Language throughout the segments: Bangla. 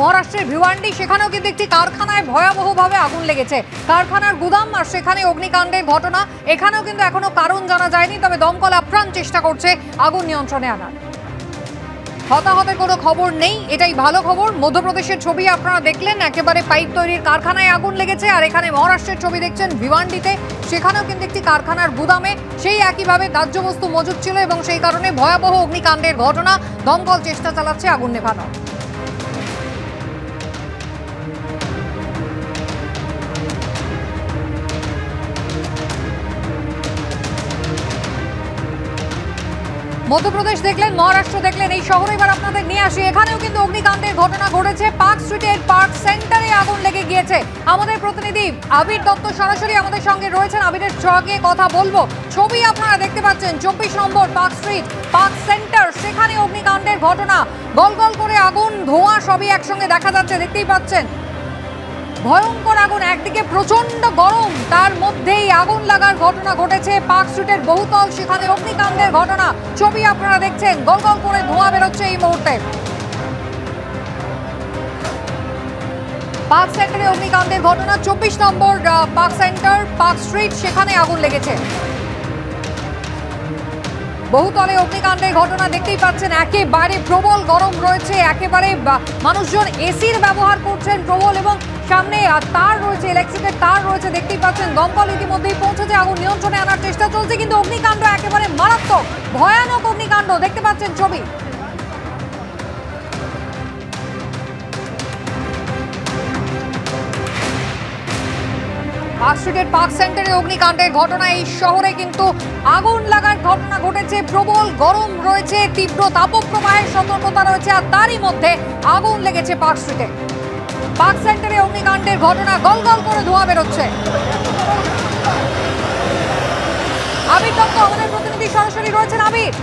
মহারাষ্ট্রের ভিওয়ান্ডি, সেখানেও কিন্তু একটি কারখানায় ভয়াবহভাবে আগুন লেগেছে। কারখানার গুদাম আর সেখানে অগ্নিকাণ্ডের ঘটনা, এখানেও কিন্তু এখনও কারণ জানা যায়নি, তবে দমকল আপ্রাণ চেষ্টা করছে আগুন নিয়ন্ত্রণে আনার। হতাহতের কোনো খবর নেই, এটাই ভালো খবর। মধ্যপ্রদেশের ছবি আপনারা দেখলেন, একেবারে পাইপ তৈরির কারখানায় আগুন লেগেছে, আর এখানে মহারাষ্ট্রের ছবি দেখছেন ভিওয়ান্ডিতে, সেখানেও কিন্তু একটি কারখানার গুদামে সেই একইভাবে দাহ্য বস্তু মজুদ ছিল এবং সেই কারণে ভয়াবহ অগ্নিকাণ্ডের ঘটনা। দমকল চেষ্টা চালাচ্ছে আগুন নেভানোর। মধ্যপ্রদেশ দেখলেন, মহারাষ্ট্র দেখলেন, এই শহরে এবার আপনাদের নিয়ে আসি। এখানেও কিন্তু অগ্নিকাণ্ডের ঘটনা ঘটেছে। পার্ক স্ট্রিটের পার্ক সেন্টারে আগুন লেগে গিয়েছে। আমাদের প্রতিনিধি আবির দত্ত সরাসরি আমাদের সঙ্গে রয়েছেন। আবিরের সঙ্গে কথা বলব। ছবি আপনারা দেখতে পাচ্ছেন, চব্বিশ নম্বর পার্ক স্ট্রিট, পার্ক সেন্টার, সেখানে অগ্নিকাণ্ডের ঘটনা। গল গল করে আগুন, ধোঁয়া সবই একসঙ্গে দেখা যাচ্ছে, দেখতেই পাচ্ছেন। ভয়ঙ্কর আগুন, একদিকে প্রচণ্ড গরম, তার মধ্যেই আগুন লাগার ঘটনা ঘটেছে পার্ক স্ট্রিটের বহুতল, সেখানে অগ্নিকাণ্ডের ঘটনা। ছবি আপনারা দেখছেন, গল গল করে ধোঁয়া বেরোচ্ছে এই মুহূর্তে। পার্ক সেন্টারে অগ্নিকাণ্ডের ঘটনা, চব্বিশ নম্বর পার্ক সেন্টার, পার্ক স্ট্রিট, সেখানে আগুন লেগেছে। বহুতলে অগ্নিকাণ্ডের ঘটনা দেখতেই পাচ্ছেন। একেবারে প্রবল গরম রয়েছে। একেবারে মানুষজন এসির ব্যবহার করছেন প্রবল এবং সামনে তার রয়েছে ইলেকট্রিকের তার রয়েছে, দেখতেই পাচ্ছেন। দমকল ইতিমধ্যেই পৌঁছেছে। আগুন নিয়ন্ত্রণে আনার চেষ্টা চলছে, কিন্তু অগ্নিকাণ্ড একেবারে মারাত্মক, ভয়ানক অগ্নিকাণ্ড দেখতে পাচ্ছেন ছবি। পার্ক স্ট্রিটের পার্ক সেন্টারে অগ্নিকাণ্ডের ঘটনা এই শহরে কিন্তু আগুন লাগার ঘটনা ঘটেছে। প্রবল গরম রয়েছে, তীব্র তাপপ্রবাহের সতর্কতা রয়েছে, আর তারই মধ্যে আগুন লেগেছে পার্ক স্ট্রিটে। পার্ক সেন্টারে অগ্নিকাণ্ডের ঘটনা গল গল করে ধোঁয়া বেরোচ্ছে। আবির দত্ত, আমাদের প্রতিনিধি সরাসরি রয়েছেন আবির।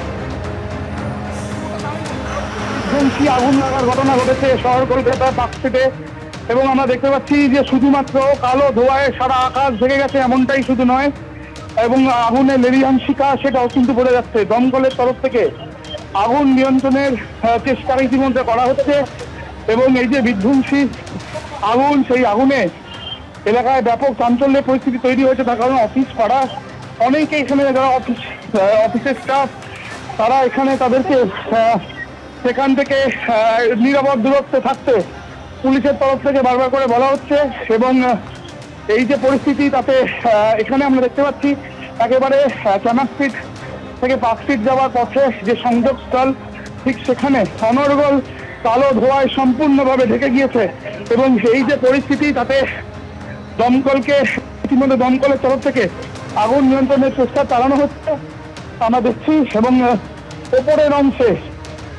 কি আগুন লাগার ঘটনা ঘটেছে? শহর কলকাতা পার্কস্ট্রিটে এবং আমরা দেখতে পাচ্ছি যে শুধুমাত্র কালো ধোঁয়ায় সারা আকাশ ঢেকে গেছে, এমনটাই শুধু নয়। এবং আগুনের লেলিহান শিকা সেটাও কিন্তু পড়ে যাচ্ছে। দমকলের তরফ থেকে আগুন নিয়ন্ত্রণের চেষ্টা ইতিমধ্যে করা হচ্ছে। এবং এই যে বিধ্বংসী আগুন, সেই আগুনে এলাকায় ব্যাপক চাঞ্চল্যের পরিস্থিতি তৈরি হয়েছে। তার কারণে অফিস পাড়া অনেকে এখানে যারা অফিস অফিসের স্টাফ তারা এখানে তাদেরকে সেখান থেকে নিরাপদ দূরত্বে থাকতে পুলিশের তরফ থেকে বারবার করে বলা হচ্ছে এবং এই যে পরিস্থিতি তাতে এখানে আমরা দেখতে পাচ্ছি একেবারে ক্যামাক স্ট্রিট থেকে পার্ক স্ট্রিট যাওয়ার পথে যে সংযোগস্থল ঠিক সেখানে অনর্গল কালো ধোঁয়ায় সম্পূর্ণভাবে ঢেকে গিয়েছে এবং এই যে পরিস্থিতি তাতে দমকলকে, ইতিমধ্যে দমকলের তরফ থেকে আগুন নিয়ন্ত্রণের চেষ্টা চালানো হচ্ছে। আমরা দেখছি এবং ওপরের অংশে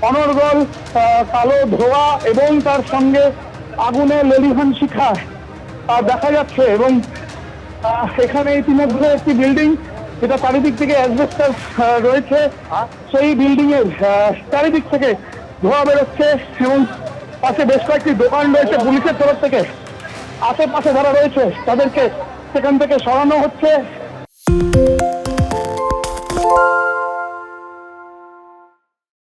অনর্গল কালো ধোঁয়া এবং তার সঙ্গে আগুনের লেলিহান শিখা দেখা যাচ্ছে এবং এখানে ইতিমধ্যে একটি বিল্ডিং যেটা চারিদিক থেকে অ্যাসবেস্টাস রয়েছে। সেই বিল্ডিং এর চারিদিক থেকে ধোঁয়া বেরোচ্ছে এবং পাশে বেশ কয়েকটি দোকান রয়েছে পুলিশের তরফ থেকে। আশেপাশে যারা রয়েছে, তাদেরকে সেখান থেকে সরানো হচ্ছে।